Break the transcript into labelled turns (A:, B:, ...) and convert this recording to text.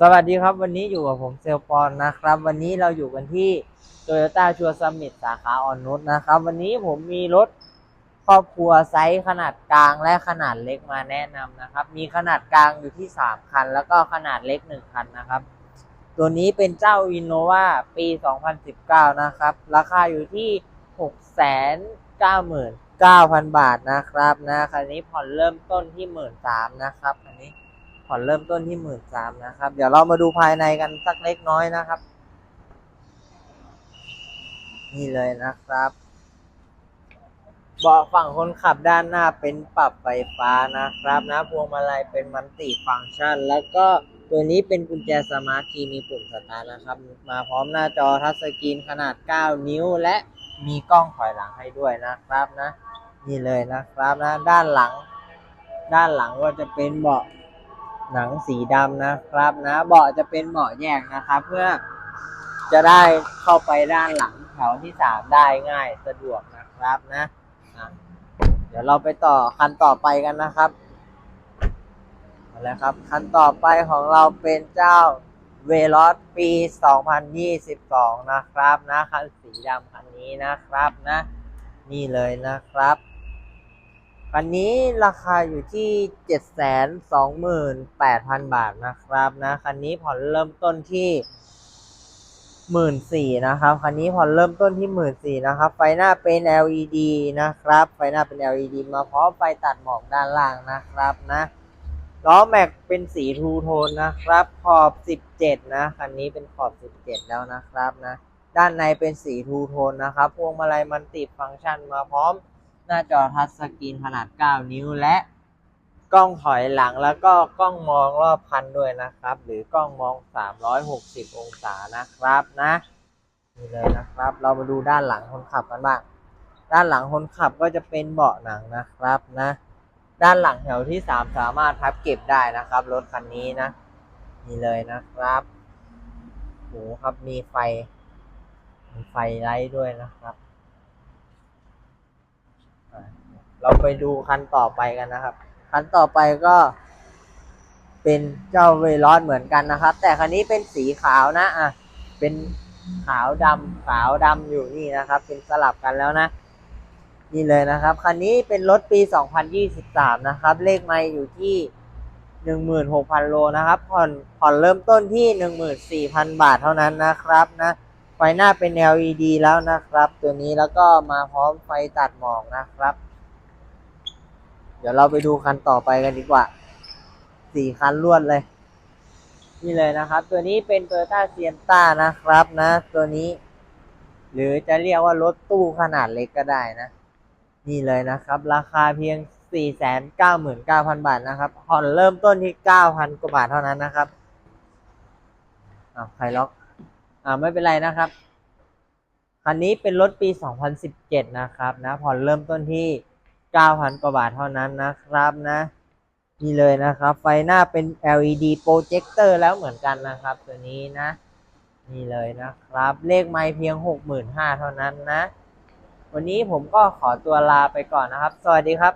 A: สวัสดีครับวันนี้อยู่กับผมเซลปอนนะครับ วันนี้เราอยู่กันที่ Toyota ชัวร์สมิ t สาขาออนนุชนะครับ วันนี้ผมมีรถครอบครัวไซส์ขนาดกลางและขนาดเล็กมาแนะนำนะครับ มีขนาดกลางอยู่ที่ 3 คัน แล้วก็ขนาดเล็ก 1 คันนะครับ ตัวนี้เป็นเจ้า Innova ปี 2019 นะครับ ราคาอยู่ที่ 699,000 บาทนะครับนะคันนี้ผ่อนเริ่มต้นที่ 13,000นะครับคันนี้ ผ่อนเริ่มต้นที่หมื่นสามนะครับ เดี๋ยวเรามาดูภายในกันสักเล็กน้อยนะครับ นี่เลยนะครับ เบาะฝั่งคนขับด้านหน้าเป็นปรับไฟฟ้านะครับนะพวงมาลัยเป็นมันติฟังก์ชัน แล้วก็ตัวนี้เป็นกุญแจสมาร์ทคีย์มีปุ่มสตาร์ทนะครับ มาพร้อมหน้าจอทัชสกรีนขนาด 9 นิ้วและมีกล้องถอยหลังให้ด้วยนะครับนะ นี่เลยนะครับนะ ด้านหลัง ด้านหลังก็จะเป็นเบาะ หนังสีดำนะครับนะเบาะจะเป็นเบาะแยกนะครับ เพื่อจะได้เข้าไปด้านหลังแถวที่สามได้ง่ายสะดวกนะครับนะอะเดี๋ยวเราไปต่อคันต่อไปกันนะครับเอาละครับคันต่อไปของเราเป็นเจ้าเวลอสปี 2022 นะครับนะคันสีดำคันนี้นะครับนะ นี่เลยนะครับ คันนี้ราคาอยู่ที่ 728,000 บาทนะครับนะ คันนี้ผ่อนเริ่มต้นที่14,000นะครับ คันนี้ผ่อนเริ่มต้นที่14,000นะครับ ไฟหน้าเป็น LED นะครับ ไฟหน้าเป็น LED มาพร้อมไฟตัดหมอกด้านล่างนะครับนะ ล้อแม็กเป็นสีทูโทนนะครับ ขอบ 17 นะ คันนี้เป็นขอบ 17 แล้วนะครับนะ ด้านในเป็นสีทูโทนนะครับ พวงมาลัยมันติดฟังก์ชันมาพร้อม หน้าจอทัชสกรีนขนาด 9 นิ้วและกล้องถอยหลังแล้วก็กล้องมองรอบคันด้วยนะครับ หรือกล้องมอง 360 องศานะครับนะนี่เลยนะครับ เรามาดูด้านหลังคนขับกันบ้างด้านหลังคนขับก็จะเป็นเบาะหนังนะครับนะ ด้านหลังแถวที่ 3 สามารถพับเก็บได้นะครับ รถคันนี้นะนี่เลยนะครับโหครับมีไฟมีไฟไลท์ด้วยนะครับ เราไปดูคันต่อไปกันนะครับ คันต่อไปก็ เป็นเจ้าเวลอสเหมือนกันนะครับ แต่คันนี้เป็นสีขาวนะอะเป็นขาวดำขาวดำอยู่นี่นะครับ เป็นสลับกันแล้วนะนี่เลยนะครับคันนี้เป็นรถปี 2023 นะครับ เลขไม่อยู่ที่ 16,000 โลนะครับ ผ่อนผ่อนเริ่มต้นที่ 14,000 บาทเท่านั้นนะครับนะ ไฟหน้าเป็น LED แล้วนะครับ ตัวนี้แล้วก็มาพร้อมไฟตัดหมอกนะครับ ดี๋ยวเราไปดูคันต่อไปกันดีกว่าสี่คันรวดเลย นี่เลยนะครับ ตัวนี้เป็น Toyota Sienna นะครับนะ ตัวนี้ หรือจะเรียกว่ารถตู้ขนาดเล็กก็ได้นะ นี่เลยนะครับ ราคาเพียง 499,000 บาทนะครับผ่อนเริ่มต้นที่ 9,000 กว่าบาทเท่านั้นนะครับอ้าวใครล็อกอ่าไม่เป็นไรนะครับ คันนี้เป็นรถปี 2017 นะครับนะผ่อนเริ่มต้นที่ 9,000 กว่าบาทเท่านั้นนะครับนะนี่เลยนะครับ ไฟหน้าเป็น LED โปรเจคเตอร์แล้วเหมือนกันนะครับ ตัวนี้นะ นี่เลยนะครับ เลขไม้เพียง 65,000 เท่านั้นนะ วันนี้ผมก็ขอตัวลาไปก่อนนะครับ สวัสดีครับ